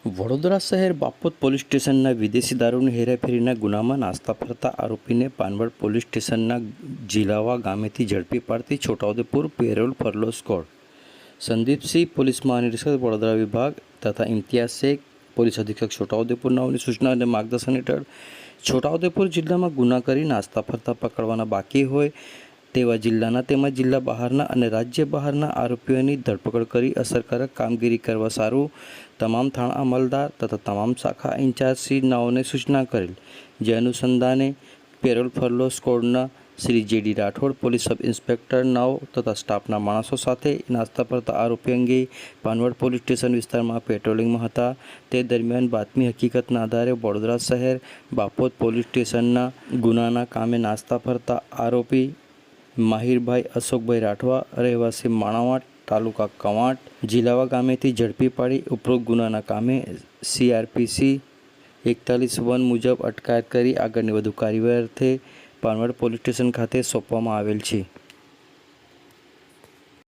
વડોદરા શહેર બાપોદ પોલીસ સ્ટેશનના વિદેશી દારૂની હેરાફેરીના ગુનામાં નાસ્તા ફરતા આરોપીને પાનવડ પોલીસ સ્ટેશનના જીલાવા ગામેથી ઝડપી પાડતી Chhotaudepur parole furlough squad. Sandeepsinh, police મહાનિરીક્ષક, વડોદરા વિભાગ તથા ઇમ્તિયાઝ શેખ, પોલીસ અધિક્ષક છોટાઉદેપુર નાઓની સૂચના અને માર્ગદર્શન હેઠળ છોટાઉદેપુર જિલ્લામાં ગુના કરી નાસ્તા ફરતા પકડવાના બાકી હોય તેવા જિલ્લાના તેમજ જિલ્લા બહારના અને રાજ્ય બહારના આરોપીઓની ધરપકડ કરી અસરકારક કામગીરી કરવા સારું તમામ થાણા અમલદાર તથા તમામ શાખા ઇન્ચાર્જશ્રીનાઓને સૂચના કરેલ. જે અનુસંધાને પેરોલ ફરલો સ્કોડના Shri JD Rathod, police sub inspector નાઓ તથા સ્ટાફના માણસો સાથે નાસ્તા ફરતા આરોપી અંગે પાનવડ પોલીસ સ્ટેશન વિસ્તારમાં પેટ્રોલિંગમાં હતા. તે દરમિયાન બાતમી હકીકતના આધારે વડોદરા શહેર બાપોદ પોલીસ સ્ટેશનના ગુનાના કામે નાસ્તા ફરતા આરોપી માહિરભાઈ અશોકભાઈ રાઠવા, રહેવાસી માણાવાટ તાલુકા કવાંટ, જિલ્લાવા ગામેથી ઝડપી પાડી ઉપરોક્ત ગુનાના કામે સીઆરપીસી એકતાલીસ વન મુજબ અટકાયત કરી આગળની વધુ કાર્યવાહી અર્થે પાનવડ પોલીસ સ્ટેશન ખાતે સોંપવામાં આવેલ છે.